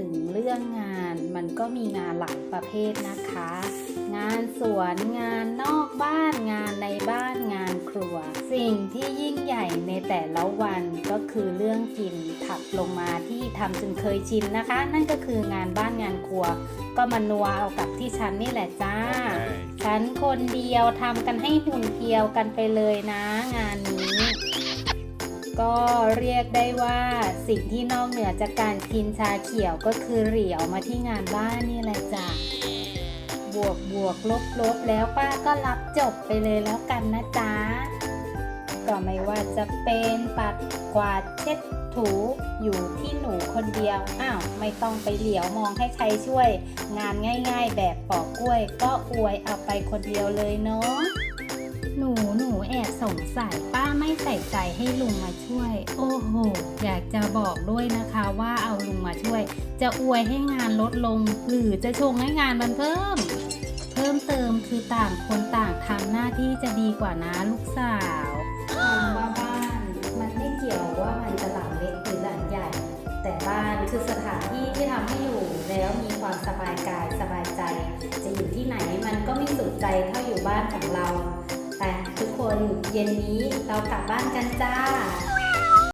ถึงเรื่องงานมันก็มีงานหลายประเภทนะคะ งานสวนงานนอกบ้านงานในบ้านงานครัว สิ่งที่ยิ่งใหญ่ในแต่ละวันก็คือเรื่องกินถัดลงมาที่ทำจนเคยชินนะคะ นั่นก็คืองานบ้านงานครัว ก็มานัวเอากับที่ฉันนี่แหละจ้า ฉันคนเดียวทำกันให้หุ่นเพรียวกันไปเลยนะงานนี้ ก็เรียกได้ว่าสิ่งที่นอกเหนือจากการกินชาเขียวก็คือเหรี่ยวมาที่งานบ้านนี่แหละจ้ะบวกบวกลบลบแล้วป้าก็รับจบไปเลยแล้วกันนะจ๊ะก็ไม่ว่าจะเป็นปัดกวาดเช็ดถูอยู่ที่หนูคนเดียว อ้าว ไม่ต้องไปเหลียวมองให้ใครช่วย งานง่ายๆแบบปอกกล้วย ก็อวยเอาไปคนเดียวเลยเนาะหนูหนู แอบสงสัยป้าไม่ใส่ใจให้ลุงมาช่วย โอ้โห อยากจะบอกด้วยนะคะว่าเอาลุงมาช่วย จะอวยให้งานลดลง หรือจะชงให้งานมันเพิ่ม เพิ่มเติมคือต่างคนต่างทำหน้าที่จะดีกว่านะลูกสาวคำว่าบ้าน มันไม่เกี่ยวว่ามันจะหลังเล็กหรือหลังใหญ่ แต่บ้านคือสถานที่ที่ทำให้อยู่แล้วมีความสบายกายสบายใจ จะอยู่ที่ไหนมันก็ไม่สุขใจเท่าอยู่บ้านของเรา แต่ทุกคนเย็นนี้เรากลับบ้านกันจ้า